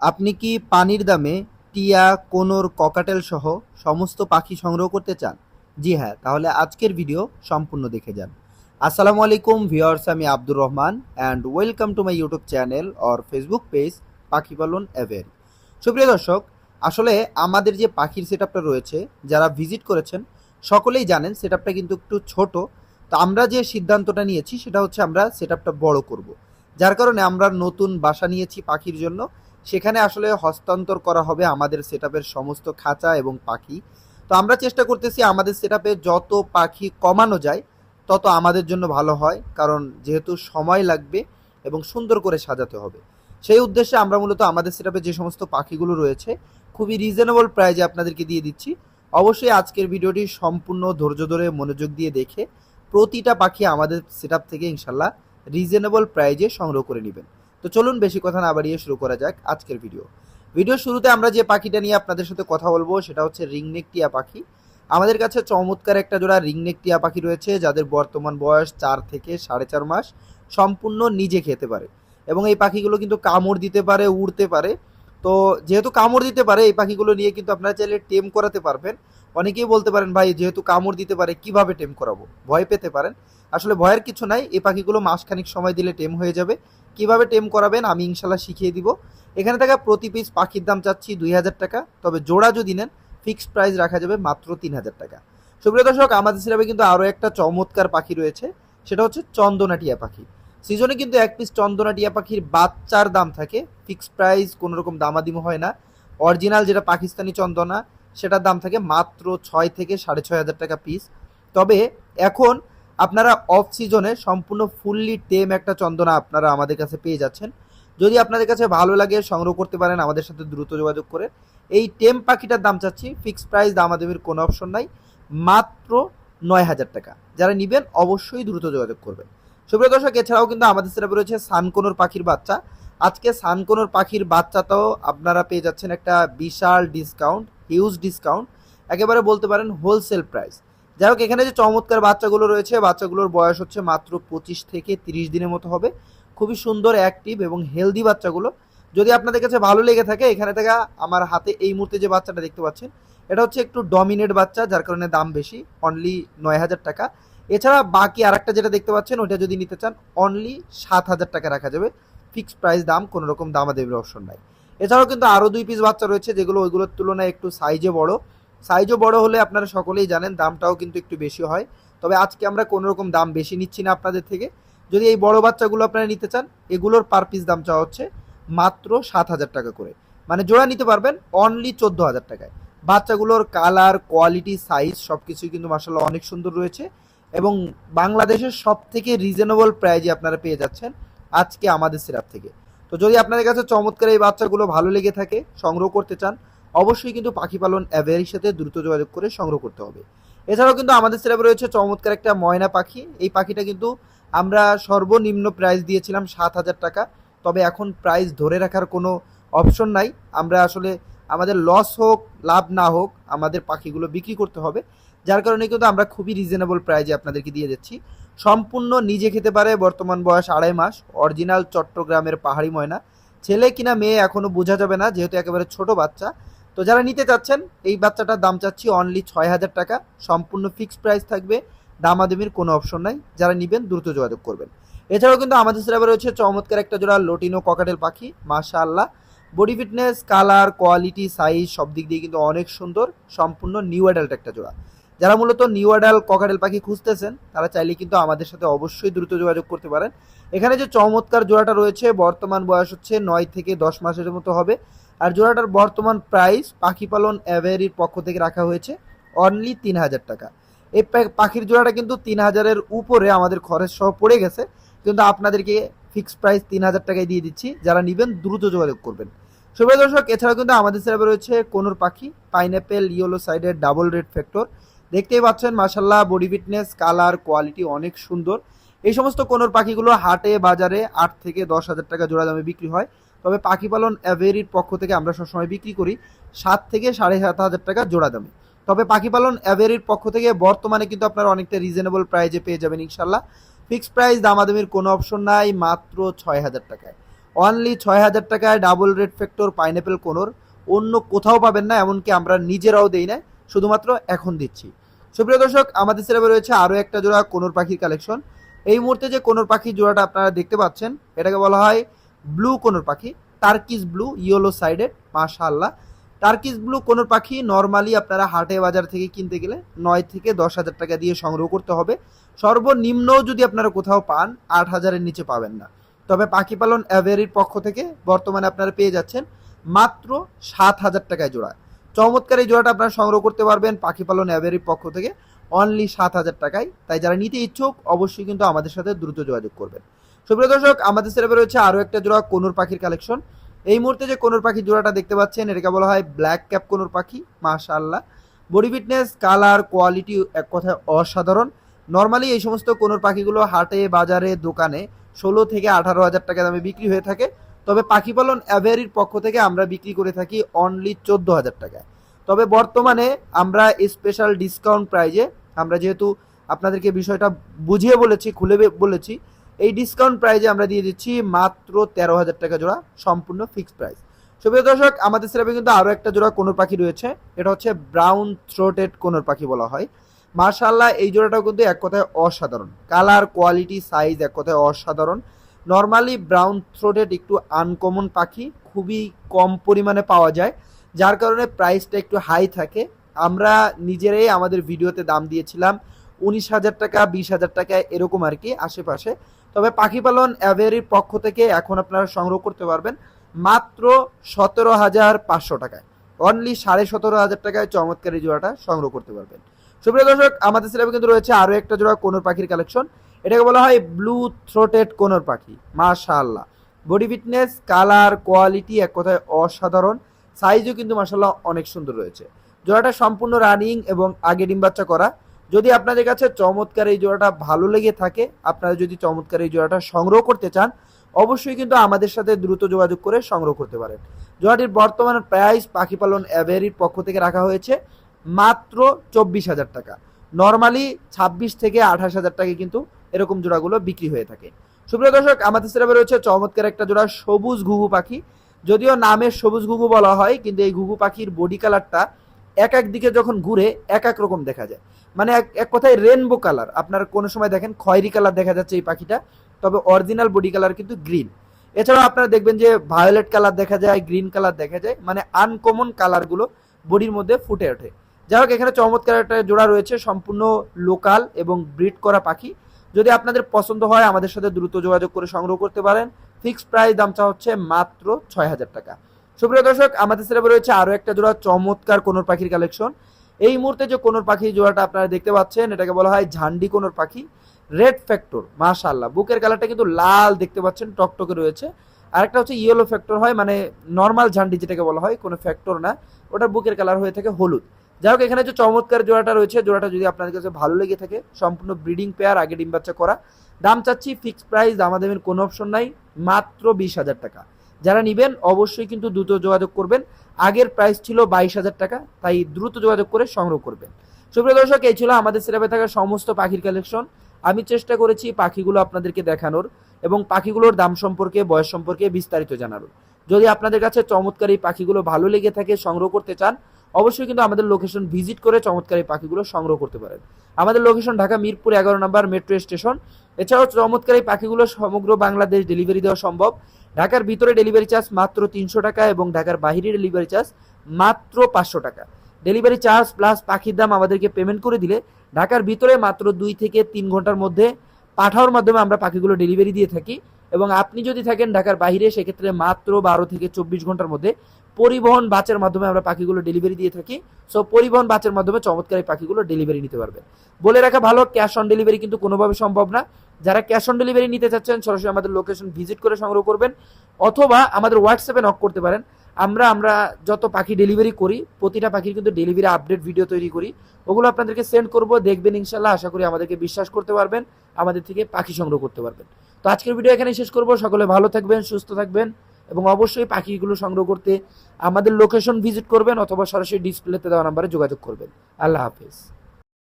আপনি কি পানির দামে টিয়া, কোনোর, ককাটেল সহ সমস্ত পাখি সংগ্রহ করতে চান? জি হ্যাঁ তাহলে আজকের ভিডিও সম্পূর্ণ দেখে যান। আসসালামু আলাইকুম ভিউয়ার্স, আমি Abdur Rahman and welcome to my YouTube channel or Facebook page পাখি পালন এভের সুপ্রিয় দর্শক, আসলে আমাদের যে পাখির সেট রয়েছে, যারা ভিজিট করেছেন, সকলেই জানেন সেট কিন্তু একটু ছোট। তো আমরা যে সিদ্ধান্তটা নিয়েছি, সেটা হচ্ছে আমরা সেট বড় করব। যার কারণে আমরা নতুন বাসা নিয়েছি পাখির জন্য। সেখানে আসলে হস্তান্তর করা হবে আমাদের সেট সমস্ত খাঁচা এবং পাখি। তো আমরা চেষ্টা করতেছি আমাদের সেট যত পাখি কমানো যায়, তত আমাদের জন্য ভালো হয়, কারণ যেহেতু সময় লাগবে এবং সুন্দর করে সাজাতে হবে। সেই উদ্দেশ্যে আমরা মূলত আমাদের সেট যে সমস্ত পাখিগুলো রয়েছে, খুবই রিজনেবল প্রাইজে আপনাদেরকে দিয়ে দিচ্ছি। অবশ্যই আজকের ভিডিওটি সম্পূর্ণ ধৈর্য ধরে মনোযোগ দিয়ে দেখে প্রতিটা পাখি আমাদের সেট থেকে ইনশাল্লাহ রিজনেবল প্রাইজে সংগ্রহ করে নেবেন। তো চলুন বেশি কথা না বাড়িয়ে শুরু করা যাক আজকের ভিডিও ভিডিও শুরুতে আমরা যে পাখিটা নিয়ে আপনাদের সাথে কথা বলব, সেটা হচ্ছে রিংনেক টিয়া পাখি। আমাদের কাছে চমৎকার একটা জোড়া রিংনেক টিয়া পাখি রয়েছে, যাদের বর্তমান বয়স চার থেকে সাড়ে চার মাস, সম্পূর্ণ নিজে খেতে পারে। এবং এই পাখিগুলো কিন্তু কামড় দিতে পারে, উড়তে পারে। তো যেহেতু কামড় দিতে পারে, এই পাখিগুলো নিয়ে কিন্তু আপনারা চাইলে টেম করাতে পারবেন। অনেকেই বলতে পারেন, ভাই, যেহেতু কামড় দিতে পারে, কীভাবে টেম করাবো? ভয় পেতে পারেন। আসলে ভয়ের কিছু নাই, এই পাখিগুলো মাসখানিক সময় দিলে টেম হয়ে যাবে। কীভাবে টেম করাবেন আমি ইনশাল্লাহ শিখিয়ে দিব। এখানে থাকা প্রতি পিস পাখির দাম চাচ্ছি দুই হাজার টাকা, তবে জোড়া যদি নেন ফিক্সড প্রাইস রাখা যাবে মাত্র তিন হাজার টাকা। সুপ্রিয় দর্শক, আমাদের সিরাপে কিন্তু আরও একটা চমৎকার পাখি রয়েছে, সেটা হচ্ছে চন্দনাটিয়া পাখি। সিজনে কিন্তু এক পিস চন্দনাটিয়া পাখির বাচ্চার দাম থাকে ফিক্সড প্রাইস কোনো রকম দামাদিমো হয় না। অরিজিনাল যেটা পাকিস্তানি চন্দনা, সেটার দাম থাকে মাত্র ছয় থেকে সাড়ে ছয় হাজার টাকা পিস তবে এখন আপনারা অফ সিজনে সম্পূর্ণ ফুললি টেম একটা চন্দনা আপনারা আমাদের কাছে পেয়ে যাচ্ছেন। যদি আপনাদের কাছে ভালো লাগে, সংগ্রহ করতে পারেন, আমাদের সাথে দ্রুত যোগাযোগ করে। এই টেম পাখিটার দাম চাচ্ছি ফিক্সড প্রাইস দামাদামির কোনো অপশন নাই, মাত্র নয় হাজার টাকা। যারা নেবেন, অবশ্যই দ্রুত যোগাযোগ করবেন। সুপ্রিয় দর্শক, এছাড়াও কিন্তু আমাদের সেটা রয়েছে সানকোনোর পাখির বাচ্চা। আজকে সানকোনোর পাখির বাচ্চাটাও আপনারা পেয়ে যাচ্ছেন একটা বিশাল ডিসকাউন্ট হিউজ ডিসকাউন্ট একেবারে বলতে পারেন হোলসেল প্রাইস যাই হোক, এখানে যে চমৎকার বাচ্চাগুলো রয়েছে, বাচ্চাগুলোর বয়স হচ্ছে মাত্র পঁচিশ থেকে তিরিশ দিনের মতো হবে। খুবই সুন্দর অ্যাক্টিভ এবং হেলদি বাচ্চাগুলো। যদি আপনাদের কাছে ভালো লেগে থাকে, এখানে থেকে আমার হাতে এই মুহূর্তে যে বাচ্চাটা দেখতে পাচ্ছেন, এটা হচ্ছে একটু ডমিনেট বাচ্চা, যার কারণে দাম বেশি অনলি নয় হাজার টাকা। এছাড়া বাকি আরেকটা যেটা দেখতে পাচ্ছেন, ওইটা যদি নিতে চান অনলি সাত হাজার টাকা রাখা যাবে। ফিক্সড প্রাইস দাম, কোনো রকম দামাদামির অপশন নাই। এছাড়াও কিন্তু আরও দুই পিস বাচ্চা রয়েছে, যেগুলো ওইগুলোর তুলনায় একটু সাইজে বড়। সাইজও বড় হলে আপনারা সকলেই জানেন, দামটাও কিন্তু একটু বেশি হয়। তবে আজকে আমরা কোনো রকম দাম বেশি নিচ্ছি না আপনাদের থেকে। যদি এই বড় বাচ্চাগুলো আপনারা নিতে চান, এগুলোর পার পিস দাম চাওয়া হচ্ছে মাত্র সাত হাজার টাকা করে। মানে জোড়া নিতে পারবেন অনলি চোদ্দ হাজার টাকায়। বাচ্চাগুলোর কালার কোয়ালিটি সাইজ সব কিছুই কিন্তু মাসাল্লাহ অনেক সুন্দর রয়েছে। এবং বাংলাদেশের সব থেকে রিজনেবল প্রাইজে আপনারা পেয়ে যাচ্ছেন আজকে আমাদের সিরাপ থেকে। তো যদি আপনাদের কাছে চমৎকার এই বাচ্চাগুলো ভালো লেগে থাকে, সংগ্রহ করতে চান অবশ্যই কিন্তু পাখি পালন অ্যাভেরির সাথে দ্রুত যোগাযোগ করে সংগ্রহ করতে হবে। এছাড়াও কিন্তু আমাদের সিরাপে রয়েছে চমৎকার একটা ময়না পাখি। এই পাখিটা কিন্তু আমরা সর্বনিম্ন প্রাইস দিয়েছিলাম সাত হাজার টাকা। তবে এখন প্রাইস ধরে রাখার কোনো অপশন নাই। আমরা আসলে আমাদের লস হোক, লাভ না হোক, আমাদের পাখিগুলো বিক্রি করতে হবে। যার কারণে কিন্তু আমরা খুবই রিজনেবল প্রাইজে আপনাদেরকে দিয়ে দিচ্ছি। সম্পূর্ণ নিজে খেতে পারে, বর্তমান বয়স আড়াই মাস অরিজিনাল চট্টগ্রামের পাহাড়ি ময়না। ছেলে কিনা মেয়ে এখনও বোঝা যাবে না, যেহেতু একেবারে ছোট বাচ্চা। তো যারা নিতে চাচ্ছেন, এই বাচ্চাটার দাম চাচ্ছি অনলি ছয় হাজার টাকা। সম্পূর্ণ ফিক্সড প্রাইস থাকবে, দামাদামির কোনো অপশন নাই। যারা নেবেন, দ্রুত যোগাযোগ করবেন। এছাড়াও কিন্তু আমাদের সিলেবে রয়েছে চমৎকার একটা জোড়া লটিনো ককাটেল পাখি মাশা আল্লাহ body fitness colour quality size সব দিক দিয়ে কিন্তু অনেক সুন্দর, সম্পূর্ণ নিউ অ্যাডাল্ট একটা জোড়া। যারা মূলত নিউ অ্যাডাল ককাটেল পাখি খুঁজতেছেন, তারা চাইলে কিন্তু আমাদের সাথে অবশ্যই দ্রুত যোগাযোগ করতে পারেন। এখানে যে চমৎকার জোড়াটা রয়েছে, বর্তমান বয়স হচ্ছে নয় থেকে দশ মাসের মতো হবে। আর জোড়াটার বর্তমান প্রাইস পাখি পালন অ্যাভেরির পক্ষ থেকে রাখা হয়েছে অনলি তিন হাজার টাকা। এই পাখির জোড়াটা কিন্তু তিন হাজারের উপরে আমাদের খরচ সহ পড়ে গেছে, কিন্তু আপনাদেরকে ফিক্সড প্রাইস তিন হাজার টাকায় দিয়ে দিচ্ছি, যারা নেবেন দ্রুত যোগাযোগ করবেন। সুপ্রিয় দর্শক, এছাড়াও কিন্তু আমাদের সেরাবে রয়েছে কোনোর পাখি পাইনঅ্যাপেল ইয়েলো সাইডের ডাবল রেড ফ্যাক্টর দেখতেই পাচ্ছেন মাসাল্লাহ বডি ফিটনেস কালার কোয়ালিটি অনেক সুন্দর। এই সমস্ত কোনোর পাখিগুলো হাটে, বাজারে আট থেকে দশ হাজার টাকা জোড়া দামে বিক্রি হয়। তবে পাখি পালন অ্যাভেরির পক্ষ থেকে আমরা সবসময় বিক্রি করি সাত থেকে সাড়ে সাত হাজার টাকা জোড়া দামে। তবে পাখি পালন অ্যাভেরির পক্ষ থেকে বর্তমানে কিন্তু আপনারা অনেকটা রিজনেবল প্রাইজে পেয়ে যাবেন ইনশাল্লাহ ফিক্সড প্রাইস দামাদামির কোনো অপশন নাই, মাত্র ছয় হাজার টাকায়। অনলি ছয় হাজার টাকায় double red factor pineapple conure অন্য কোথাও পাবেন না, এমনকি আমরা নিজেরাও দেই না শুধুমাত্র এখন দিচ্ছি। সুপ্রিয় দর্শক, আমাদের সিলেবে রয়েছে আরও একটা জোড়া কোনোর পাখির কালেকশন এই মুহূর্তে যে কোনোর পাখির জোড়াটা আপনারা দেখতে পাচ্ছেন, এটাকে বলা হয় ব্লু কোনোর পাখি টার্কিস ব্লু ইয়েলো সাইডেড মাশাআল্লাহ। টার্কিস ব্লু কোনোর পাখি নর্মালি আপনারা হাটে বাজার থেকে কিনতে গেলে নয় থেকে দশ হাজার টাকা দিয়ে সংগ্রহ করতে হবে। সর্বনিম্ন যদি আপনারা কোথাও পান, আট হাজারের নিচে পাবেন না। তবে পাখি পালন অ্যাভেরির পক্ষ থেকে বর্তমানে আপনারা পেয়ে যাচ্ছেন মাত্র সাত হাজার টাকায় জোড়া। চমৎকার এই জোড়াটা আপনারা সংগ্রহ করতে পারবেন পাখি পালন অ্যাভেরির পক্ষ থেকে। অনলি সাত হাজার টাকায়। তাই যারা নিতে ইচ্ছুক, অবশ্যই কিন্তু আমাদের সাথে দ্রুত যোগাযোগ করবেন। সুপ্রিয় দর্শক, আমাদের সেরেবে রয়েছে আরও একটা জোড়া কোনুর পাখির কালেকশন। এই মুহূর্তে যে কোনুর পাখির জোড়াটা দেখতে পাচ্ছেন, এটাকে বলা হয় ব্ল্যাক ক্যাপ কোনুর পাখি, মাশাআল্লাহ। বডি ফিটনেস, কালার, কোয়ালিটি এক কথায় অসাধারণ। নর্মালি এই সমস্ত কোনুর পাখিগুলো হাটে, বাজারে, দোকানে ষোলো থেকে আঠারো হাজার টাকা দামে বিক্রি হয়ে থাকে। তবে পাখি পালন অ্যাভেরির পক্ষ থেকে আমরা বিক্রি করে থাকি অনলি চোদ্দ হাজার টাকায়। তবে বর্তমানে আমরা স্পেশাল ডিসকাউন্ট প্রাইজে আমরা যেহেতু আপনাদেরকে বিষয়টা বুঝিয়ে বলেছি, খুলে বলেছি এই ডিসকাউন্ট প্রাইজে আমরা দিয়ে দিচ্ছি মাত্র তেরো হাজার টাকা জোড়া, সম্পূর্ণ ফিক্সড প্রাইস সুপ্রিয় দর্শক, আমাদের সেরাপে কিন্তু আরও একটা জোড়া কোনোর পাখি রয়েছে। এটা হচ্ছে ব্রাউন থ্রোটেড কোনোর পাখি বলা হয়। মার্শাল্লাহ এই জোড়াটাও কিন্তু এক কথায় অসাধারণ। কালার কোয়ালিটি সাইজ এক কথায় অসাধারণ। নর্মালি ব্রাউন থ্রোটেড একটু আনকমন পাখি, খুবই কম পরিমাণে পাওয়া যায়। যার কারণে প্রাইসটা একটু হাই থাকে। আমরা নিজেরাই আমাদের ভিডিওতে দাম দিয়েছিলাম উনিশ হাজার টাকা, বিশ হাজার টাকা, এরকম আর কি আশেপাশে। তবে পাখি পালন অ্যাভেরির পক্ষ থেকে এখন আপনারা সংগ্রহ করতে পারবেন মাত্র সতেরো হাজার পাঁচশো টাকায়। অনলি সাড়ে সতেরো হাজার টাকায় চমৎকারী জোড়াটা সংগ্রহ করতে পারবেন। সুপ্রিয় দর্শক, আমাদের সিলেবে কিন্তু রয়েছে আরও একটা জোড়া কোনোর পাখির কালেকশন। এটাকে বলা হয় ব্লু থ্রোটেড কোনোর পাখি। মাশাআল্লাহ। বডি ফিটনেস কালার কোয়ালিটি এক কথায় অসাধারণ। সাইজও কিন্তু মাশাল্লাহ অনেক সুন্দর রয়েছে। জোড়াটা সম্পূর্ণ রানিং এবং আগে ডিম বাচ্চা করা। যদি আপনাদের কাছে চমৎকার এই জোড়াটা ভালো লেগে থাকে, আপনারা যদি চমৎকার এই জোড়াটা সংগ্রহ করতে চান, অবশ্যই কিন্তু আমাদের সাথে দ্রুত যোগাযোগ করে সংগ্রহ করতে পারেন। জোড়াটির বর্তমান প্রাইস পাখি পালন অ্যাভেরির পক্ষ থেকে রাখা হয়েছে মাত্র চব্বিশ হাজার টাকা। নর্মালি ছাব্বিশ থেকে আঠাশ হাজার টাকা কিন্তু এরকম জোড়াগুলো বিক্রি হয়ে থাকে। সুপ্রিয় দর্শক, আমাদের সেরাবে রয়েছে চমৎকার একটা জোড়া সবুজ ঘুঘু পাখি। যদিও নামের সবুজ ঘুঘু বলা হয়, কিন্তু এই ঘুঘু পাখির বডি কালারটা এক এক দিকে যখন ঘুরে এক এক রকম দেখা যায়। মানে এক এক কথায় রেনবো কালার আপনার কোনো সময় দেখেন খয়েরি কালার দেখা যাচ্ছে এই পাখিটা, তবে অরিজিনাল বডি কালার কিন্তু গ্রিন এছাড়াও আপনারা দেখবেন যে ভায়োলেট কালার দেখা যায় গ্রিন কালার দেখা যায় মানে আনকমন কালারগুলো বডির মধ্যে ফুটে ওঠে। যাই হোক, এখানে চমৎকার একটা জোড়া রয়েছে, সম্পূর্ণ লোকাল এবং ব্রিড করা পাখি। যদি আপনাদের পছন্দ হয়, আমাদের সাথে দ্রুত যোগাযোগ করে সংগ্রহ করতে পারেন। ফিক্সড প্রাইস দামটা হচ্ছে মাত্র ছয় হাজার টাকা। সুপ্রিয় দর্শক, আমাদের সিলেবে রয়েছে আরও একটা জোড়া চমৎকার কোনোর পাখির কালেকশন। এই মুহূর্তে যে কোনোর পাখির জোড়াটা আপনারা দেখতে পাচ্ছেন, এটাকে বলা হয় ঝান্ডি কোনোর পাখি, রেড ফ্যাক্টর, মাশাআল্লাহ। বুকের কালারটা কিন্তু লাল দেখতে পাচ্ছেন, টকটকে রয়েছে। আরেকটা হচ্ছে ইয়েলো ফ্যাক্টর হয় মানে নর্মাল ঝান্ডি যেটাকে বলা হয়, কোনো ফ্যাক্টর না। ওটা বুকের কালার হয়ে থাকে হলুদ। যাই হোক, এখানে যে চমৎকার জোড়াটা রয়েছে, জোড়াটা যদি আপনাদের কাছে ভালো লেগে থাকে, সম্পূর্ণ ব্রিডিং পেয়ার, আগে ডিম বাচ্চা করা। দাম চাচ্ছি ফিক্সড প্রাইস দামাদামের কোনো অপশন নাই, মাত্র বিশ হাজার টাকা। যারা নিবেন অবশ্যই কিন্তু দ্রুত যোগাযোগ করবেন। আগের প্রাইস ছিল বাইশ হাজার টাকা, তাই দ্রুত যোগাযোগ করে সংগ্রহ করবেন। সুপ্রিয় দর্শক, এই ছিল আমাদের সিরাপে থাকা সমস্ত পাখির কালেকশন আমি চেষ্টা করেছি পাখিগুলো আপনাদেরকে দেখানোর এবং পাখিগুলোর দাম সম্পর্কে, বয়স সম্পর্কে বিস্তারিত জানানোর। যদি আপনাদের কাছে চমৎকার এই পাখিগুলো ভালো লেগে থাকে, সংগ্রহ করতে চান, অবশ্যই কিন্তু আমাদের লোকেশন ভিজিট করে চমৎকার এই পাখিগুলো সংগ্রহ করতে পারেন। আমাদের লোকেশন ঢাকা মিরপুর এগারো নম্বর মেট্রো স্টেশন এছাড়াও চমৎকার এই পাখিগুলো সমগ্র বাংলাদেশ ডেলিভারি দেওয়া সম্ভব। ঢাকার ভিতরে ডেলিভারি চার্জ মাত্র তিনশো টাকা এবং ঢাকার বাহিরে ডেলিভারি চার্জ মাত্র পাঁচশো টাকা। ডেলিভারি চার্জ প্লাস পাখির দাম আমাদেরকে পেমেন্ট করে দিলে ঢাকার ভিতরে মাত্র দুই থেকে তিন ঘণ্টার মধ্যে পাঠাওয়ার মাধ্যমে আমরা পাখিগুলো ডেলিভারি দিয়ে থাকি। এবং আপনি যদি থাকেন ঢাকার বাইরে, সেক্ষেত্রে মাত্র বারো থেকে চব্বিশ ঘণ্টার মধ্যে পরিবহন বাচের মাধ্যমে আমরা পাখিগুলো ডেলিভারি দিয়ে থাকি। সো পরিবহন বাচের মাধ্যমে চমৎকার পাখিগুলো ডেলিভারি নিতে পারবেন। বলে রাখা ভালো ক্যাশ অন ডেলিভারি কিন্তু কোনোভাবে সম্ভব না। যারা ক্যাশ অন ডেলিভারি নিতে চাচ্ছেন, সরাসরি আমাদের লোকেশন ভিজিট করে সংগ্রহ করবেন, অথবা আমাদের হোয়াটসঅ্যাপে নক করতে পারেন। আমরা আমরা যত পাখি ডেলিভারি করি, প্রতিটা পাখির কিন্তু ডেলিভারি আপডেট ভিডিও তৈরি করি। ওগুলো আপনাদেরকে সেন্ড করব, দেখবেন ইনশাল্লাহ, আশা করি আমাদেরকে বিশ্বাস করতে পারবেন, আমাদের থেকে পাখি সংগ্রহ করতে পারবেন। তো আজকের ভিডিও এখানে শেষ করব, সকলে ভালো থাকবেন, সুস্থ থাকবেন, এবং অবশ্যই পাখিগুলো সংগ্রহ করতে আমাদের লোকেশন ভিজিট করবেন, অথবা সরাসরি ডিসপ্লেতে দেওয়া নাম্বারে যোগাযোগ করবেন। আল্লাহ হাফেজ।